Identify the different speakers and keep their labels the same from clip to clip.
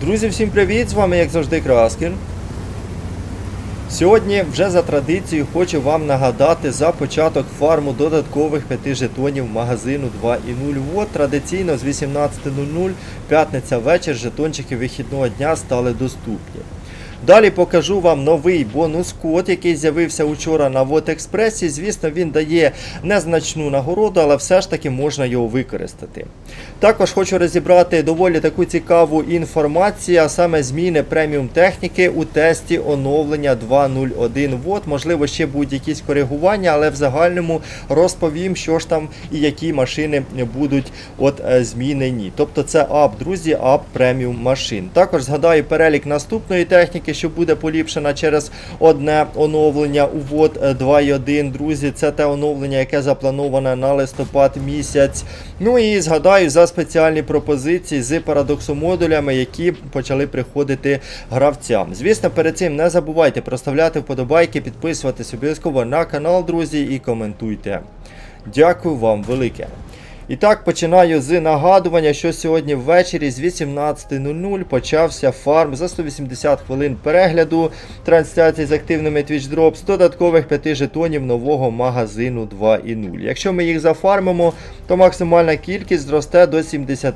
Speaker 1: Друзі, всім привіт! З вами, як завжди, Краскін. Сьогодні вже за традицією хочу вам нагадати за початок фарму додаткових 5 жетонів магазину 2.0 Вот. Традиційно з 18.00 п'ятниця вечір жетончики вихідного дня стали доступні. Далі покажу вам новий бонус-код, який з'явився учора на Вот Експресі. Звісно, він дає незначну нагороду, але все ж таки можна його використати. Також хочу розібрати доволі таку цікаву інформацію, а саме зміни преміум техніки у тесті оновлення 2.0.1 Вот. Можливо, ще будуть якісь коригування, але в загальному розповім, що ж там і які машини будуть от е, змінені. Тобто це ап, друзі, ап преміум машин. Також згадаю перелік наступної техніки, що буде поліпшена через одне оновлення у Вот 2.1. Друзі, це те оновлення, яке заплановане на листопад місяць. Ну і згадаю за спеціальні пропозиції з парадоксомодулями, які почали приходити гравцям. Звісно, перед цим не забувайте проставляти вподобайки, підписуватись обов'язково на канал, друзі, і коментуйте. Дякую вам велике. І так, починаю з нагадування, що сьогодні ввечері з 18.00 почався фарм за 180 хвилин перегляду трансляції з активними Twitch Drops додаткових 5 жетонів нового магазину 2.0. Якщо ми їх зафармимо, то максимальна кількість зросте до 70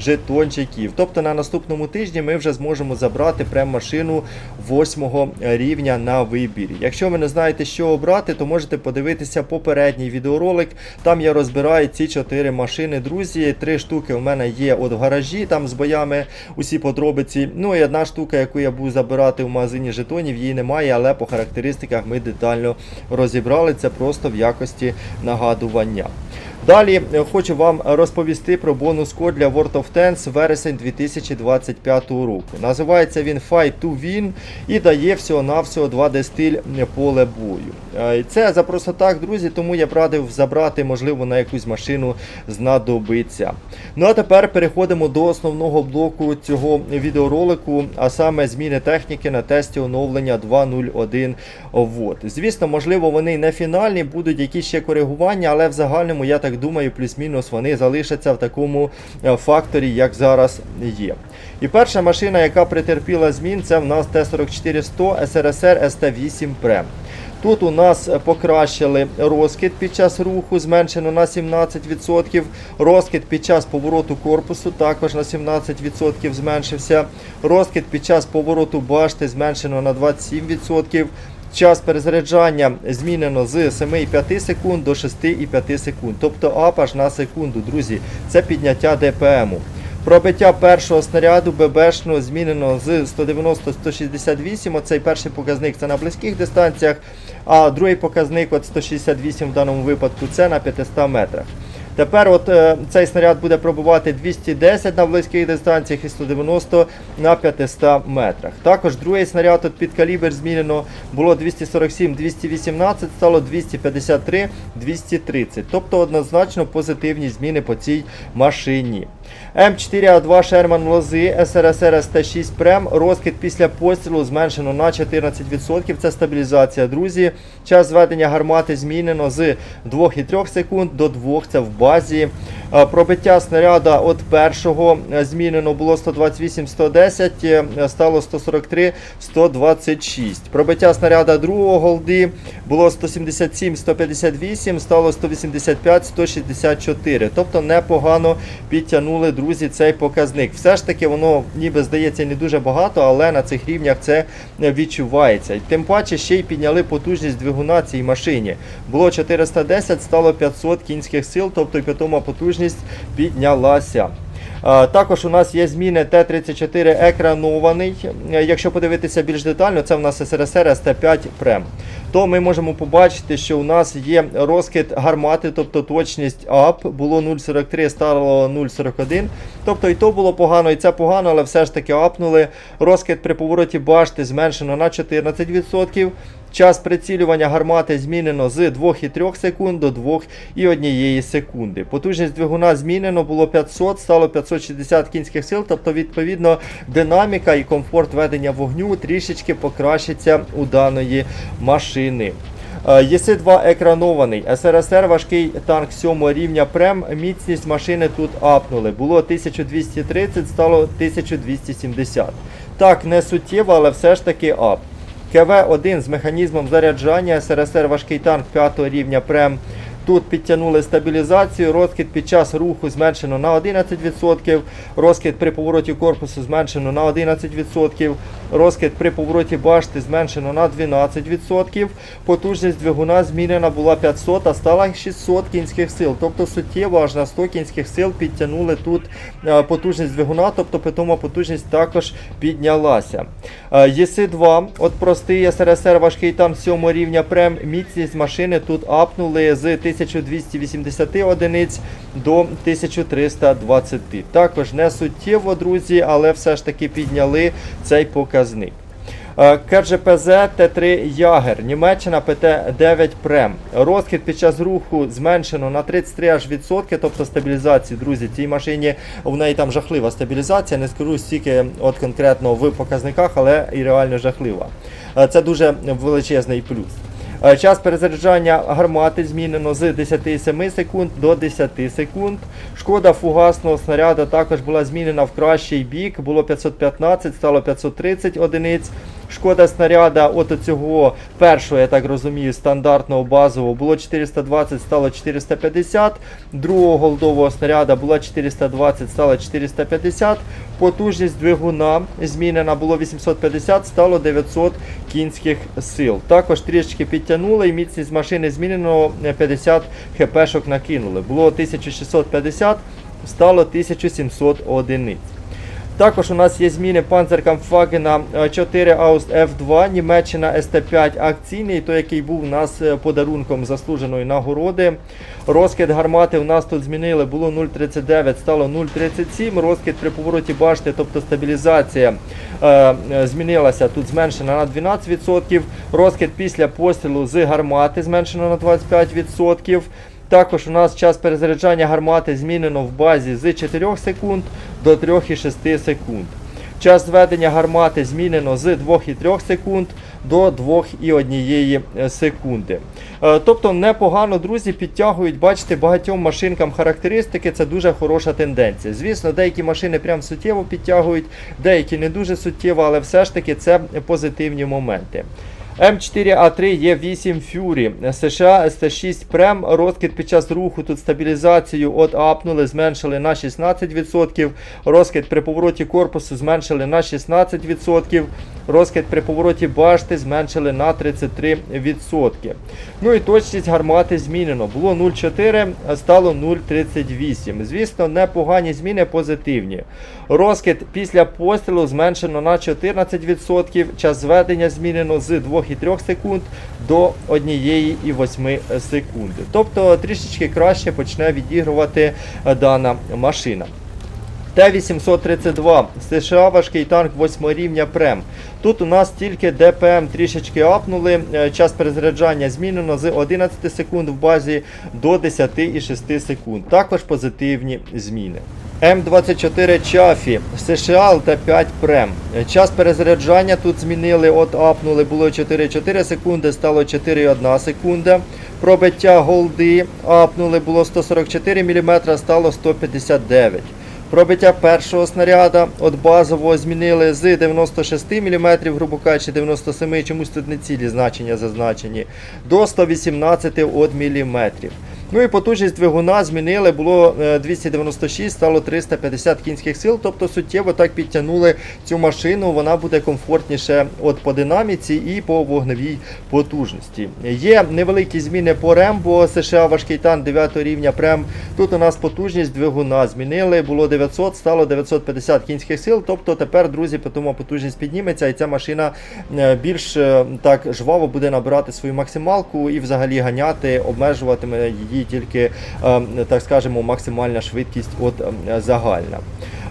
Speaker 1: жетончиків. Тобто на наступному тижні ми вже зможемо забрати прем-машину 8 рівня на вибір. Якщо ви не знаєте, що обрати, то можете подивитися попередній відеоролик. Там я розбираю ці 4 машини, друзі. Три штуки у мене є от в гаражі, там з боями усі подробиці. Ну і одна штука, яку я буду забирати в магазині жетонів, її немає, але по характеристиках ми детально розібрали це просто в якості нагадування. Далі е, хочу вам розповісти про бонус код для World of Tanks вересень 2025 року. Називається він Fight to Win і дає всього-навсього 2D стиль поле бою. Е, Це за просто так, друзі, тому я б радив забрати, можливо, на якусь машину знадобиться. Ну а тепер переходимо до основного блоку цього відеоролику, а саме зміни техніки на тесті оновлення 2.0.1 Вот. Звісно, можливо, вони не фінальні, будуть якісь ще коригування, але в загальному, я так думаю, плюс-мінус вони залишаться в такому е, факторі, як зараз є. І перша машина, яка претерпіла змін, це в нас Т-44-100 СРСР СТ-8 Прем. Тут у нас покращили розкид під час руху, зменшено на 17%. Розкид під час повороту корпусу також на 17% зменшився. Розкид під час повороту башти зменшено на 27%. Час перезаряджання змінено з 7,5 секунд до 6,5 секунд. Тобто апаш на секунду, друзі. Це підняття ДПМу. Пробиття першого снаряду ББшного змінено з 190-168. Оцей перший показник це на близьких дистанціях, а другий показник от 168 в даному випадку це на 500 метрах. Тепер от е, цей снаряд буде пробувати 210 на близьких дистанціях і 190 на 500 метрах. Також другий снаряд от під калібр змінено було 247-218, стало 253-230. Тобто однозначно позитивні зміни по цій машині. М4А2 Шерман Лози СРСР СТ6 Прем. Розкид після пострілу зменшено на 14%. Це стабілізація, друзі. Час зведення гармати змінено з 2,3 секунд до 2 це в базі. Пробиття снаряда от першого змінено було 128-110, е, стало 143-126. Пробиття снаряда другого голди було 177-158, стало 185-164. Тобто непогано підтягнули, друзі, цей показник. Все ж таки, воно ніби здається не дуже багато, але на цих рівнях це відчувається. Тим паче ще й підняли потужність двигуна цій машині. Було 410, стало 500 кінських сил, тобто і питома потужність піднялася. Також у нас є зміни Т-34 екранований. Е, Якщо подивитися більш детально, це в нас СРСР СТ5 Прем. То ми можемо побачити, що у нас є розкид гармати, тобто точність ап. Було 0,43, стало 0,41. Тобто і то було погано, і це погано, але все ж таки апнули. Розкид при повороті башти зменшено на 14%. Час прицілювання гармати змінено з 2,3 секунд до 2,1 секунди. Потужність двигуна змінено було 500, стало 560 кінських сил, тобто, відповідно, динаміка і комфорт ведення вогню трішечки покращиться у даної машини. Е, ЄС-2 екранований. СРСР важкий танк 7 рівня прем. Міцність машини тут апнули. Було 1230, стало 1270. Так, не суттєво, але все ж таки ап. КВ-1 з механізмом заряджання СРСР важкий танк 5 рівня прем. Тут підтягнули стабілізацію, розкид під час руху зменшено на 11%, розкид при повороті корпусу зменшено на 11%, розкид при повороті башти зменшено на 12%, потужність двигуна змінена була 500, а стала 600 кінських сил. Тобто суттєво аж на 100 кінських сил підтягнули тут е, потужність двигуна, тобто питома потужність також піднялася. Е, ЄС-2, от простий СРСР важкий танк 7 рівня прем, міцність машини тут апнули з 1280 одиниць до 1320. Також не суттєво, друзі, але все ж таки підняли цей показник. Е, КРЖПЗ Т3 Ягер, Німеччина ПТ-9 Прем. Розкид під час руху зменшено на 33 аж відсотки, тобто стабілізації, друзі. Цій машині в неї там жахлива стабілізація. Не скажу стільки от конкретно в показниках, але і реально жахлива. Е, Це дуже величезний плюс. Е, Час перезаряджання гармати змінено з 10,7 секунд до 10 секунд. Шкода фугасного снаряду також була змінена в кращий бік. Було 515, стало 530 одиниць. Шкода снаряда от цього першого, я так розумію, стандартного базового було 420, стало 450. Другого голдового снаряда була 420, стало 450. Потужність двигуна змінена було 850, стало 900 кінських сил. Також трішки підтягнули і міцність машини змінено 50 хпшок накинули. Було 1650, стало 1700 одиниць. Також у нас є зміни Panzerkampfwagen 4 Aust F2, Німеччина ST5 акційний, той, який був у нас е, подарунком заслуженої нагороди. Розкид гармати у нас тут змінили, було 0,39, стало 0,37. Розкид при повороті башти, тобто стабілізація е, е, змінилася, тут зменшена на 12%. Розкид після пострілу з гармати зменшено на 25%. Також у нас час перезаряджання гармати змінено в базі з 4 секунд до 3,6 секунд. Час зведення гармати змінено з 2,3 секунд до 2,1 секунди. Е, Тобто непогано, друзі, підтягують, бачите, багатьом машинкам характеристики, це дуже хороша тенденція. Звісно, деякі машини прям суттєво підтягують, деякі не дуже суттєво, але все ж таки це позитивні моменти. М4А3 є 8 Fury, США СТ6 Прем, розкид під час руху, тут стабілізацію от апнули, зменшили на 16%, розкид при повороті корпусу зменшили на 16%, розкид при повороті башти зменшили на 33%. Ну і точність гармати змінено. Було 0,4, а стало 0,38. Звісно, непогані зміни позитивні. Розкид після пострілу зменшено на 14%, час зведення змінено з 2,3 секунд до 1,8 секунди. Тобто трішечки краще почне відігрувати е, дана машина. Т-832 США важкий танк 8 рівня Прем. Тут у нас тільки ДПМ трішечки апнули. Е, Час перезаряджання змінено з 11 секунд в базі до 10,6 секунд. Також позитивні зміни. М24 Чафі, США ЛТ5 Прем. Е, Час перезаряджання тут змінили, от апнули, було 4,4 секунди, стало 4,1 секунда. Пробиття голди апнули, було 144 мм, стало 159 Пробиття першого снаряда от базового змінили з 96 мм, грубо кажучи, 97 чомусь тут не цілі значення зазначені, до 118 от мм. Ну і потужність двигуна змінили, було е, 296, стало 350 кінських сил, тобто суттєво так підтягнули цю машину, вона буде комфортніше от по динаміці і по вогневій потужності. Є невеликі зміни по РЕМ, бо США важкий танк 9 рівня прем. Тут у нас потужність двигуна змінили, було 900, стало 950 кінських сил, тобто тепер, друзі, тому потужність підніметься і ця машина е, більш е, так жваво буде набирати свою максималку і взагалі ганяти, обмежуватиме її тільки, е, так скажемо, максимальна швидкість от е, загальна.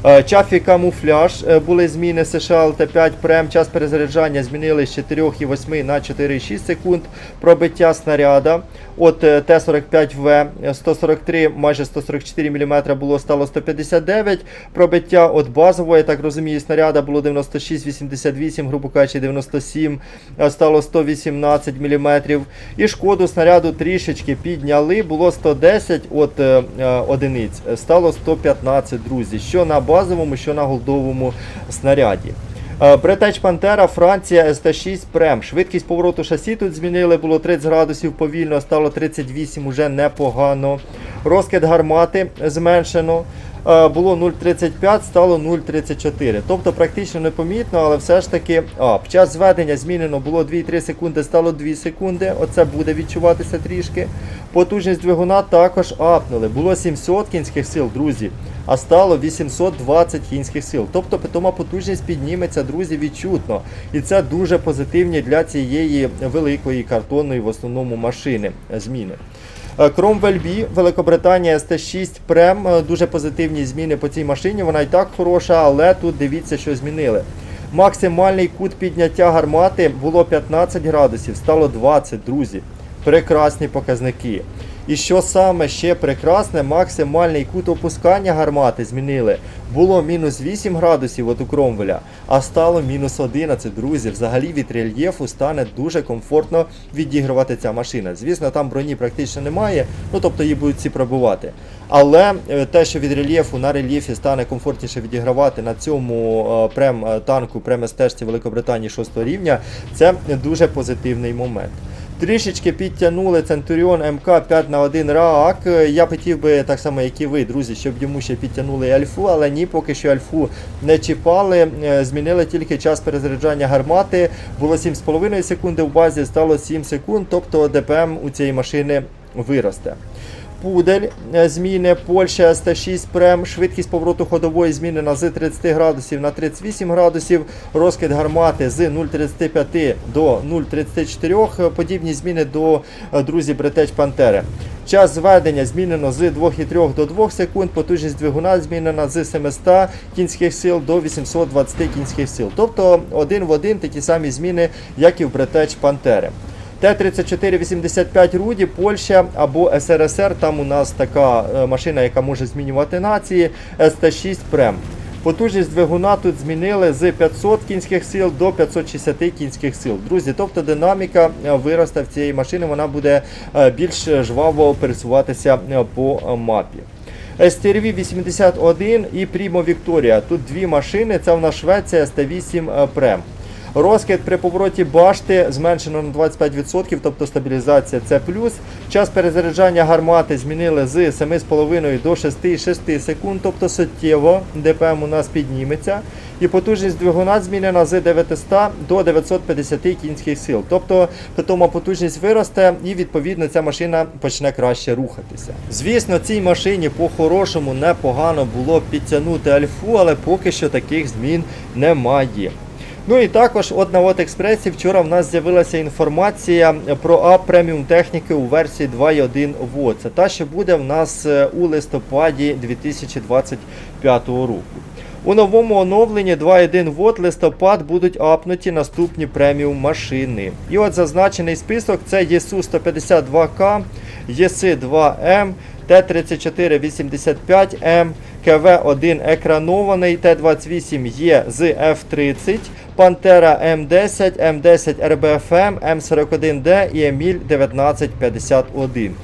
Speaker 1: Е, Чафі камуфляж е, були зміни США ЛТ5 прем. Час перезаряджання змінили з 4,8 на 4,6 секунд. Пробиття снаряда. От е, Т-45В 143, майже 144 мм було, стало 159. Пробиття от базового, я так розумію, снаряда було 96-88, грубо кажучи, 97, е, стало 118 мм. І шкоду снаряду трішечки підняли, було 110 от одиниць, стало 115, друзі, що на базовому, що на голдовому снаряді. Притеч Бретеч Пантера, Франція, СТ6 Прем. Швидкість повороту шасі тут змінили, було 30 градусів повільно, стало 38, уже непогано. Розкид гармати зменшено. Е, Було 0,35, стало 0,34. Тобто практично непомітно, але все ж таки ап. Час зведення змінено було 2,3 секунди, стало 2 секунди. Оце буде відчуватися трішки. Потужність двигуна також апнули. Було 700 кінських сил, друзі, а стало 820 кінських сил. Тобто питома потужність підніметься, друзі, відчутно. І це дуже позитивні для цієї великої картонної в основному машини зміни. Е, B, Великобританія ST6 Prem, е, дуже позитивні зміни по цій машині. Вона і так хороша, але тут дивіться, що змінили. Максимальний кут підняття гармати було 15 градусів, стало 20, друзі. Прекрасні показники. І що саме ще прекрасне, максимальний кут опускання гармати змінили. Було мінус 8 градусів от у Кромвеля, а стало мінус 11, друзі. Взагалі від рельєфу стане дуже комфортно відігрувати ця машина. Звісно, там броні практично немає, ну тобто її будуть всі пробувати. Але е, те, що від рельєфу на рельєфі стане комфортніше відігравати на цьому е, прем е, танку, прем стежці Великобританії 6 рівня, це дуже позитивний момент. Трішечки підтягнули Центуріон МК 5 на 1 раак. Я хотів би так само, як і ви, друзі, щоб йому ще підтягнули альфу, але ні, поки що альфу не чіпали. Е, Змінили тільки час перезаряджання гармати. Було 7,5 секунди в базі, стало 7 секунд, тобто ДПМ у цієї машини виросте. Пудель е, зміни Польща СТ6 Прем, швидкість повороту ходової змінена з 30 градусів на 38 градусів, розкид гармати з 0,35 до 0,34, подібні зміни до е, друзі Бретеч Пантери. Час зведення змінено з 2,3 до 2 секунд, потужність двигуна змінена з 700 кінських сил до 820 кінських сил. Тобто один в один такі самі зміни, як і в Бретеч Пантери. Т-34-85 Руді, Польща або СРСР. Там у нас така е, машина, яка може змінювати нації. СТ6 Прем. Потужність двигуна тут змінили з 500 кінських сил до 560 кінських сил. Друзі, тобто динаміка е, виросте в цієї машини, вона буде е, більш жваво пересуватися по мапі. STRV 81 і Primo Victoria. Тут дві машини, це в нас Швеція ST8 Prem. Розкид при повороті башти зменшено на 25%, тобто стабілізація це плюс. Час перезаряджання гармати змінили з 7,5 до 6,6 секунд, тобто суттєво ДПМ у нас підніметься. І потужність двигуна змінена з 900 до 950 кінських сил. Тобто питома потужність виросте і відповідно ця машина почне краще рухатися. Звісно, цій машині по-хорошому непогано було підтягнути альфу, але поки що таких змін немає. Ну і також от на от експресі вчора в нас з'явилася інформація про ап преміум техніки у версії 2.1 ВО. Це та, що буде в нас е, у листопаді 2025 року. У новому оновленні 2.1 вод листопад будуть апнуті наступні преміум машини. І от зазначений список це ЄСУ 152К, ЄСИ 2М, Т-3485М, КВ-1 екранований, Т-28Є з F30, Пантера М10, М10 РБФМ, М41Д і Еміль 1951.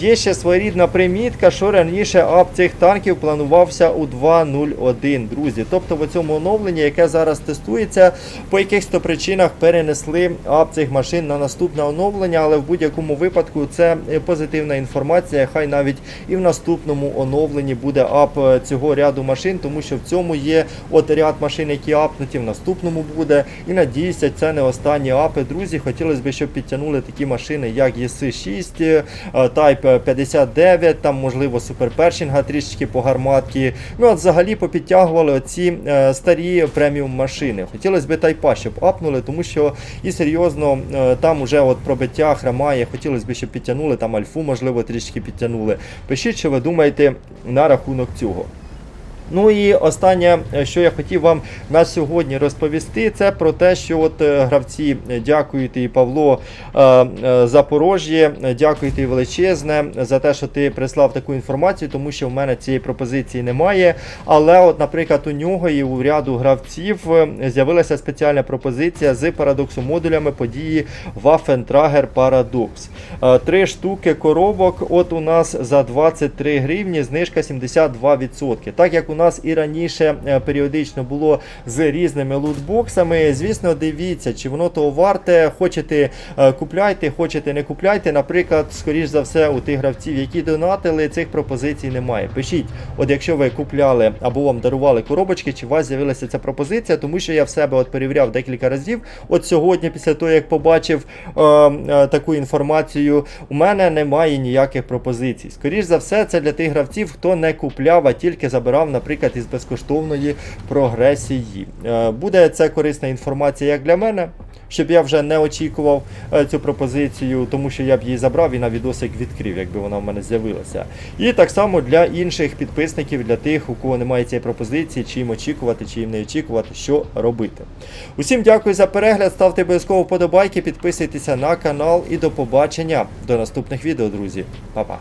Speaker 1: Є ще своєрідна примітка, що раніше ап цих танків планувався у 2.01, друзі. Тобто в цьому оновленні, яке зараз тестується, по якихось то причинах перенесли ап цих машин на наступне оновлення, але в будь-якому випадку це е, позитивна інформація. Хай навіть і в наступному оновленні буде ап е, цього ряду машин, тому що в цьому є от ряд машин, які апнуті, в наступному буде. І надіюся, це не останні апи. Друзі, хотілося б, щоб підтягнули такі машини, як ЄС-6, Type 59, там, можливо, суперпершінга трішечки по гарматки. Ну, от взагалі попідтягували оці е, старі преміум машини. Хотілося б тайпа, щоб апнули, тому що і серйозно е, там уже от пробиття хромає. Хотілося б, щоб підтягнули, там альфу, можливо, трішки підтягнули. Пишіть, що ви думаєте на рахунок цього. Ну і останнє, е, що я хотів вам на сьогодні розповісти, це про те, що от е, гравці е, дякуєте і Павло Запорожжє, е, дякуєте величезне за те, що ти прислав таку інформацію, тому що в мене цієї пропозиції немає. Але, от, наприклад, у нього і у ряду гравців з'явилася спеціальна пропозиція з парадоксомодулями події Waffentrager Paradox. Три штуки коробок. От у нас за 23 гривні знижка 72%. Так як у нас і раніше е, періодично було з різними лутбоксами, звісно, дивіться, чи воно того варте. Хочете е, купляйте, хочете не купляйте. Наприклад, скоріш за все, у тих гравців, які донатили, цих пропозицій немає. Пишіть, от якщо ви купляли або вам дарували коробочки, чи у вас з'явилася ця пропозиція, тому що я в себе от перевіряв декілька разів. От сьогодні, після того, як побачив е, е, таку інформацію, у мене немає ніяких пропозицій. Скоріш за все, це для тих гравців, хто не купляв, а тільки забирав, наприклад, із безкоштовної прогресії. Е, буде це корисна інформація як для мене. Щоб я вже не очікував е, цю пропозицію, тому що я б її забрав і на відосик відкрив, якби вона в мене з'явилася. І так само для інших підписників, для тих, у кого немає цієї пропозиції, чи їм очікувати, чи їм не очікувати, що робити. Усім дякую за перегляд, ставте обов'язково вподобайки, підписуйтеся на канал і до побачення до наступних відео, друзі. Па-па.